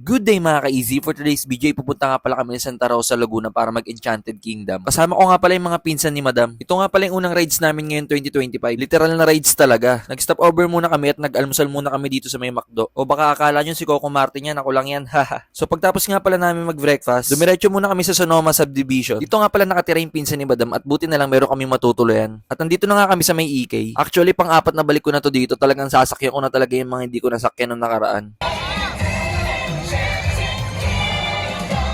Good day mga ka-easy. For today's video, pupunta nga pala kami sa Santa Rosa, Laguna para mag-Enchanted Kingdom. Kasama ko nga pala yung mga pinsan ni Madam. Ito nga pala yung unang rides namin ngayon 2025. Literal na rides talaga. Nag-stop over muna kami at nag-almusal muna kami dito sa may McDo. O baka akala nyo si Coco Martin yan, ako lang yan. Haha. so pagtapos nga pala namin mag-breakfast, dumiretso muna kami sa Sonoma Subdivision. Dito nga pala nakatira yung pinsan ni Madam at buti na lang meron kami matutuluyan. At nandito na nga kami sa may EK. Actually, pang-apat na balik ko na to dito. Talagang sasakyan ko na talaga yung mga hindi ko nasakyan nung nakaraan.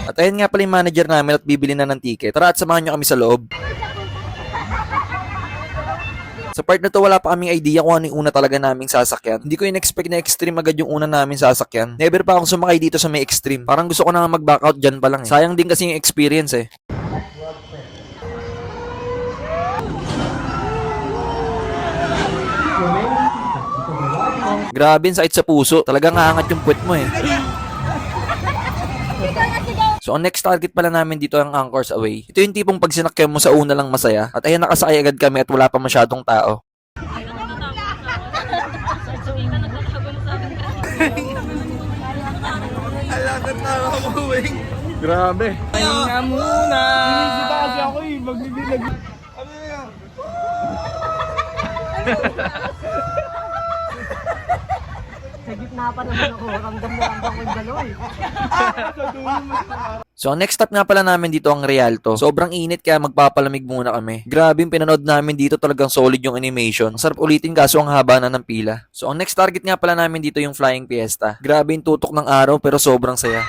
At ayun nga pala yung manager namin at bibili na ng ticket. Tara at samahan nyo kami sa loob. Sa part na to, wala pa kaming idea kung ano yung una talaga naming sasakyan. Hindi ko in-expect na extreme agad yung una naming sasakyan. Never pa akong sumakay dito sa may extreme. Parang gusto ko na nga mag-back out dyan pa lang eh. Sayang din kasi yung experience eh. Grabe, sakit sa puso. Talagang aangat yung puwet mo eh. So, ang next target pala namin dito ang Anchors Away. Ito yung tipong pag sinakyan mo sa una lang masaya. At ayan, nakasakay agad kami at wala pa masyadong tao. Grabe. Pahinga muna! Kasi ako eh. Magbibilag. Sa gitna pa naman ramdam mo ramdam ko. So, ang next stop nga pala namin dito ang Rialto. Sobrang init kaya magpapalamig muna kami. Grabe yung pinanood namin dito talagang solid yung animation. Ang sarap ulitin kaso ang haba na ng pila. So, ang next target nga pala namin dito yung Flying Fiesta. Grabe yung tutok ng araw pero sobrang saya.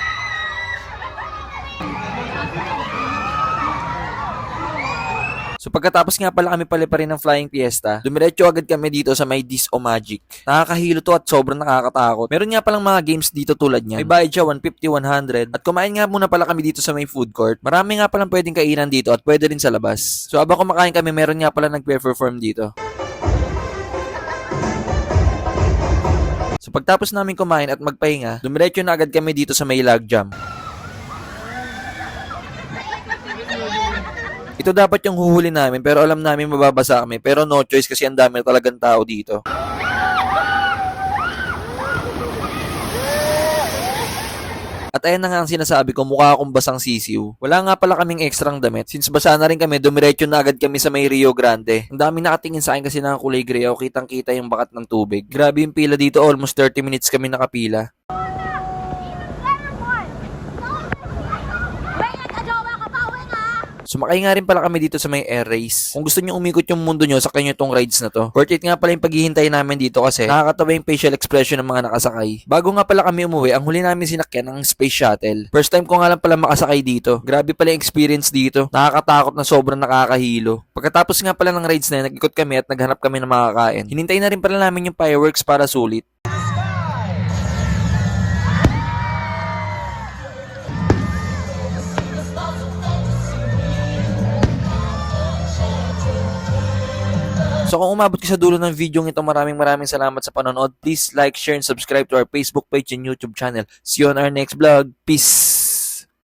So pagkatapos nga pala kami pala pa rin ng Flying Fiesta, dumiretso agad kami dito sa may Dis o Magic. Nakakahilo to at sobrang nakakatakot. Meron nga palang mga games dito tulad niyan. May bayad siya 150, 100. At kumain nga muna pala kami dito sa may food court. Marami nga palang pwedeng kainan dito at pwede rin sa labas. So habang kumakain kami, meron nga pala nag-perform dito. So pagtapos namin kumain at magpahinga, dumiretso na agad kami dito sa may log jam. Ito dapat yung huhuli namin pero alam namin mababasa kami pero no choice kasi ang dami talagang tao dito. At ayan na nga ang sinasabi ko, mukha akong basang sisiw. Wala nga pala kaming ekstrang damit. Since basa na rin kami, dumiretso na agad kami sa may Rio Grande. Ang daming nakatingin sa akin kasi nakakulay gray ako, kitang kita yung bakat ng tubig. Grabe yung pila dito, almost 30 minutes kami nakapila. Sumakay nga rin pala kami dito sa may air race. Kung gusto nyo umikot yung mundo nyo, sakay nyo itong rides na to. Worth it nga pala yung paghihintay namin dito kasi nakakatawa yung facial expression ng mga nakasakay. Bago nga pala kami umuwi, ang huli namin sinakyan ng space shuttle. First time ko nga lang pala makasakay dito. Grabe pala yung experience dito. Nakakatakot na sobrang nakakahilo. Pagkatapos nga pala ng rides na yun, nag-ikot kami at naghanap kami ng makakain. Hinintay na rin pala namin yung fireworks para sulit. So kung umabot ka sa dulo ng video ito, maraming maraming salamat sa panonood. Please like, share, and subscribe to our Facebook page and YouTube channel. See you on our next vlog. Peace!